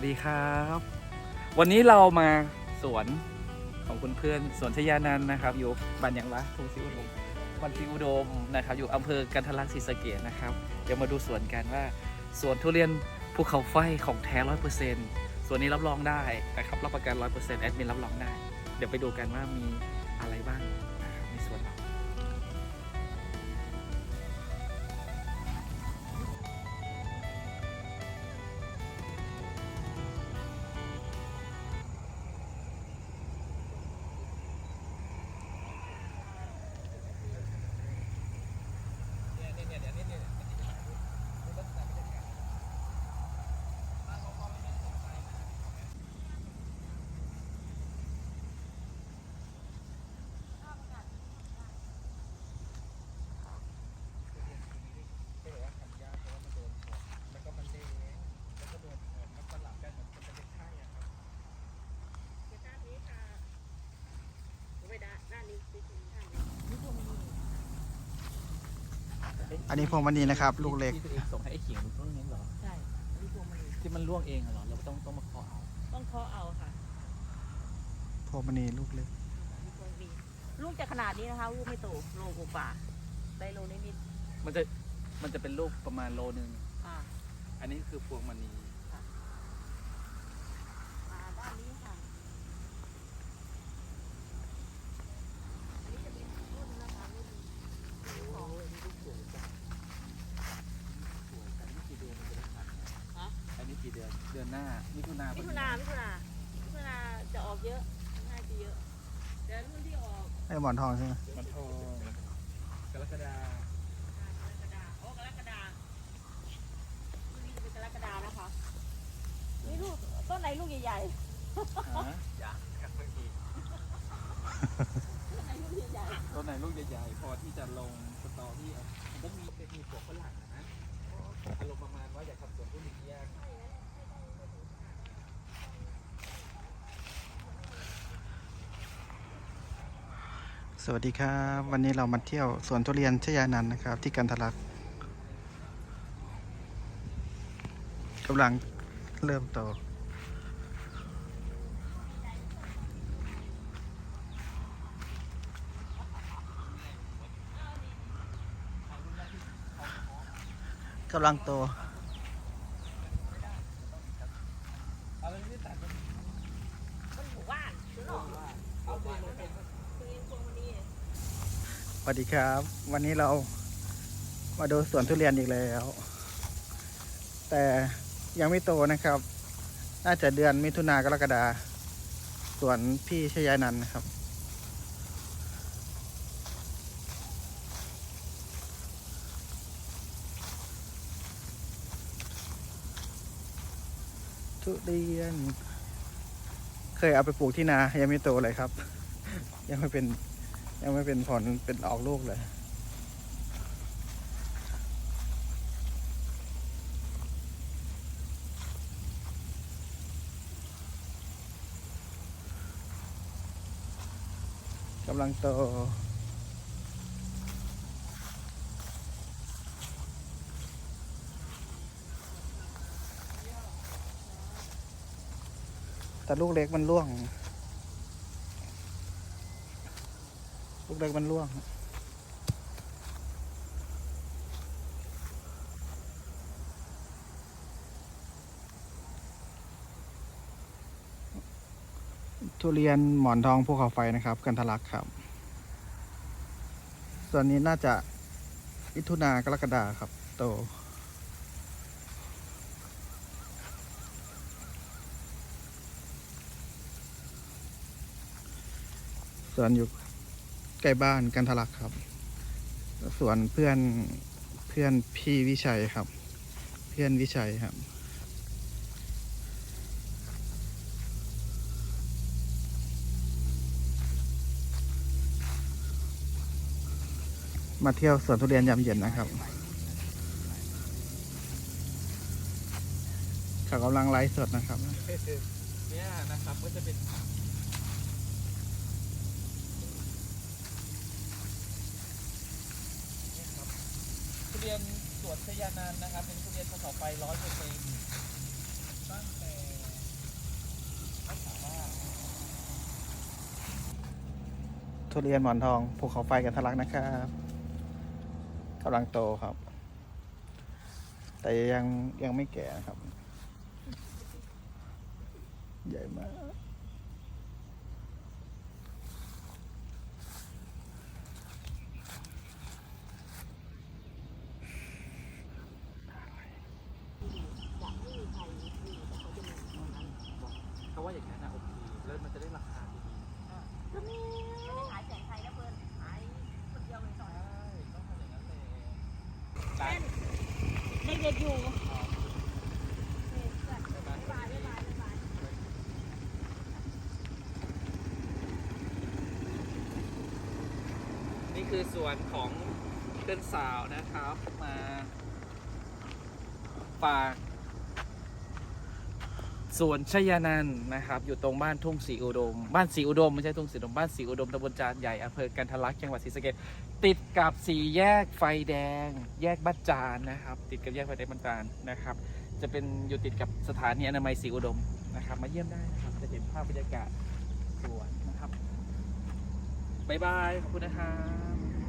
วัสดีครับ วันนี้เรามาสวนของคุณเพื่อนสวนชยานันนะครับ อยู่บ้านย่างวะทุ่งซิอุดมบ้านซิอุดมนะครับ อยู่อำเภอกันทลักศรีสะเกษนะครับ เดี๋ยวมาดูสวนกันว่าสวนทุเรียนภูเขาไฟของแท้ร้อยเปอร์เซ็นต์สวนนี้รับรองได้นะครับรับประกันร้อยเปอร์เซ็นต์แอดมินรับรองได้ เดี๋ยวไปดูกันว่ามีอะไรบ้าง อันนี้พวงมณีนะครับ ลูกเล็ก ที่ตัวเองส่งให้ไอ้ขิงมันร่วงเองเหรอ ใช่อันนี้พวงมณีที่มันร่วงเองเหรอ เราต้องต้องมาเคาะเอาต้องเคาะเอาค่ะพวงมณีลูกเล็กอันนี้พวงมณีลูกจะขนาดนี้นะคะ ลูกไม่โตโลกว่าๆได้โลนิดมันจะมันจะเป็นลูกประมาณโลนึง ๆอ่าอันนี้คือพวงมณี มาด้านนี้ค่ะ อันนี้จะเป็นรุ่นนะคะรุ่นของ ลูกสวยจังสวยแต่นี่กี่เดือนมันจะได้ขัดเนี่ย ฮะ อันนี้กี่ เดือนเดือนหน้ามิถุนามิมิถุนามิถุนามิถุนาจะออกเยอะน่าจะเยอะแต่รุ่นที่ออกไอ้หมอนทองใช่ไหมมันทองกรกฎาอ่ากรกฎาโอ้กรกฎารุ่นนี้จะเป็นกรกฎานะคะนี่ลูกต้นไหนลูกใหญ่หาอยากกันเมื่อกี้ๆต้นไหนลูกใหญ่ๆต้นไหนลูกใหญ่ๆพอที่จะลงสตอรี่เอามันต้องมีเป็นมีปลวกฝรั่งนะอารมณ์ประมาณว่าอยากทำสวนทุเรียนแสวัสดีครับ วันนี้เรามาเที่ยวสวนทุเรียนชยานันนะครับ ที่กันทะลักกำลังเริ่มโตกำลังโตเอาเลยที่ตัดมันมันหมู่บ้านหรอ สวัสดีครับ วันนี้เรามาดูสวนทุเรียนอีกแล้ว แต่ยังไม่โตนะครับ น่าจะเดือนมิถุนากรกฎาสวนพี่ชยานันนะครับ ทุเรียน เคยเอาไปปลูกที่นายังไม่โตเลยครับ ยังไม่เป็น ยังไม่เป็นผลเป็นออกลูกเลย กำลังโตแต่ลูกเล็กมันร่วง ลูกเล็กมันร่วงทุเรียนหมอนทองภูเขาไฟนะครับ กันทะลักครับ ส่วนนี้น่าจะมิถุนากรกฎาครับ โต ส่วนอยู่ ใกล้บ้านกันทะลักครับ ส่วนเพื่อนเพื่อนพี่วิชัยครับ เพื่อนวิชัยครับ มาเที่ยวสวนทุเรียนยามเย็นนะครับเขากำลังไลฟ์สดนะครับเนี่ยนะครับก็จะเป็น เรียนสวนชยานันนะครับ เป็นทุเรียนภูเขาไฟร้อยเปอร์เซ็นตั้งแต่ไม่งามว่าทุเรียนหมอนทองภูเขาไฟกันทะลักนะครับกำลังโตครับ แต่ยังยังไม่แก่ครับ ใหญ่มาก อย่างนั้นนะโอเคแล้วมันจะได้ราคาดีก็มีขายแสงไทยนะเพื่อนขายคนเดียวเลยสอนต้องทำอย่างนั้นเลยเล่นเด็กๆอยู่นี่เพื่อนบ๊ายบายบ๊ายบายบ๊ายบายนี่คือส่วนของเพื่อนสาวนะครับมาฝาก สวนชยานันท์นะครับ อยู่ตรงบ้านทุ่งศรีอุดม บ้านศรีอุดมไม่ใช่ทุ่งศรีอุดมบ้านศรีอุดมตำบลจานใหญ่อำเภอกันทะลักจังหวัดศรีสะเกษติดกับสี่แยกไฟแดง แยกบ้านจานนะครับ ติดกับแยกไฟแดงบ้านจานนะครับ จะเป็นอยู่ติดกับสถานีอนามัยศรีอุดมนะครับ มาเยี่ยมได้นะครับจะเห็นภาพบรรยากาศสวนนะครับบ๊ายบายขอบคุณนะครับ